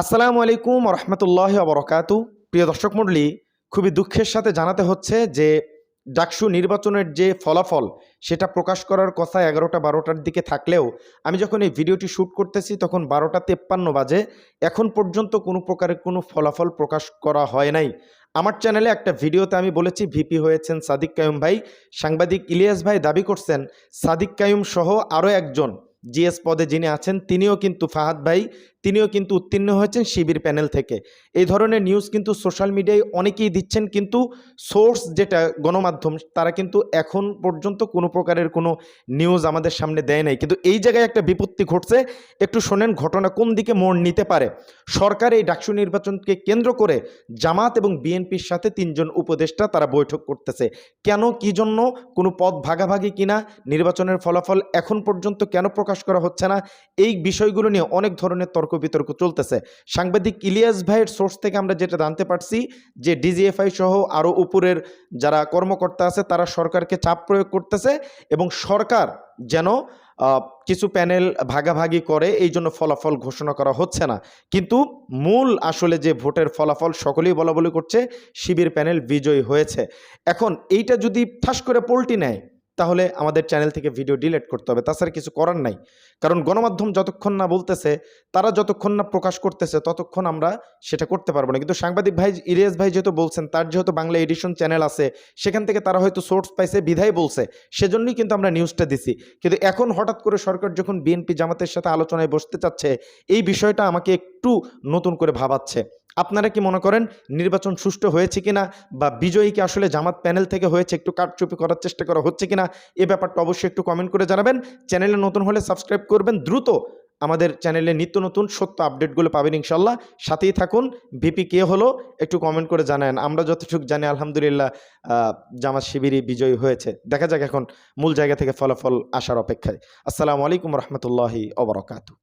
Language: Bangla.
আসসালামু আলাইকুম রহমতুল্লাহ আবরকাত প্রিয় দর্শক মণ্ডলী, খুবই দুঃখের সাথে জানাতে হচ্ছে যে, ডাকসু নির্বাচনের যে ফলাফল, সেটা প্রকাশ করার কথা এগারোটা বারোটার দিকে থাকলেও, আমি যখন এই ভিডিওটি শ্যুট করতেছি তখন বারোটা তেপ্পান্ন বাজে। এখন পর্যন্ত কোনো প্রকারের কোনো ফলাফল প্রকাশ করা হয় নাই। আমার চ্যানেলে একটা ভিডিওতে আমি বলেছি, ভিপি হয়েছেন সাদিক কায়ুম ভাই, সাংবাদিক ইলিয়াস ভাই দাবি করছেন, সাদিক কায়ুম সহ আরও একজন জিএস পদে যিনি আছেন, তিনিও কিন্তু ফাহাদ ভাই তিনিও কিন্তু উত্তীর্ণ হয়েছেন শিবির প্যানেল থেকে। এই ধরনের নিউজ কিন্তু সোশ্যাল মিডিয়ায় অনেকেই দিচ্ছেন, কিন্তু সোর্স যেটা গণমাধ্যম, তারা কিন্তু এখন পর্যন্ত কোনো প্রকারের কোনো নিউজ আমাদের সামনে দেয় নাই। কিন্তু এই জায়গায় একটা বিপত্তি ঘটছে। একটু শোনেন ঘটনা কোন দিকে মোড় নিতে পারে। সরকার এই ডাকসু নির্বাচনকে কেন্দ্র করে জামাত এবং বিএনপির সাথে তিনজন উপদেষ্টা তারা বৈঠক করতেছে। কেন, কি জন্য, কোনো পদ ভাগাভাগি কিনা, নির্বাচনের ফলাফল এখন পর্যন্ত কেন প্রকাশ করা হচ্ছে না, এই বিষয়গুলো নিয়ে অনেক ধরনের তর্ক বিতর্ক চলতেছে। সাংবাদিক ইলিয়াস ভাইয়ের সোর্স থেকে আমরা যেটা জানতে পারছি যে ডিজিএফআই সহ আরও উপরের যারা কর্মকর্তা আছে, তারা সরকারকে চাপ প্রয়োগ করতেছে এবং সরকার যেন কিছু প্যানেল ভাগাভাগি করে, এই জন্য ফলাফল ঘোষণা করা হচ্ছে না। কিন্তু মূল আসলে যে ভোটের ফলাফল সকলেই বলা বলি করছে, শিবির প্যানেল বিজয়ী হয়েছে। এখন এইটা যদি ঠাস করে পল্টি নেয় তাহলে আমাদের চ্যানেল থেকে ভিডিও ডিলেট করতে হবে। তাছাড়া কিছু করার নাই। কারণ গণমাধ্যম যতক্ষণ না বলতেছে, তারা যতক্ষণ না প্রকাশ করতেছে, ততক্ষণ আমরা সেটা করতে পারব না। কিন্তু সাংবাদিক ভাই ইলিয়াস ভাই যেহেতু বলছেন, তার যেহেতু বাংলা এডিশন চ্যানেল আছে, সেখান থেকে তারা হয়তো সোর্স পাইছে, বিধায় বলছে, সেজন্যই কিন্তু আমরা নিউজটা দিছি। কিন্তু এখন হঠাৎ করে সরকার যখন বিএনপি জামাতের সাথে আলোচনায় বসতে চাচ্ছে, এই বিষয়টা আমাকে একটু নতুন করে ভাবাচ্ছে। আপনারা কি মনে করেন নির্বাচন সুষ্ঠু হয়েছে কিনা বা বিজয়ী কি আসলে জামাত প্যানেল থেকে হয়েছে একটু কারচুপি করার চেষ্টা করা হচ্ছে কিনা, এ ব্যাপারটা অবশ্যই একটু কমেন্ট করে জানাবেন। চ্যানেলে নতুন হলে সাবস্ক্রাইব করবেন। দ্রুত আমাদের চ্যানেলে নিত্য নতুন সত্য আপডেটগুলো পাবেন ইনশাল্লাহ সাথেই থাকুন। ভিপি কে হলো একটু কমেন্ট করে জানান আমরা যতটুকু জানি আলহামদুলিল্লাহ জামাত শিবিরই বিজয়ী হয়েছে। দেখা যাক এখন মূল জায়গা থেকে ফলাফল আসার অপেক্ষায়। আসসালামু আলাইকুম রহমতুল্লাহি অবরকাতু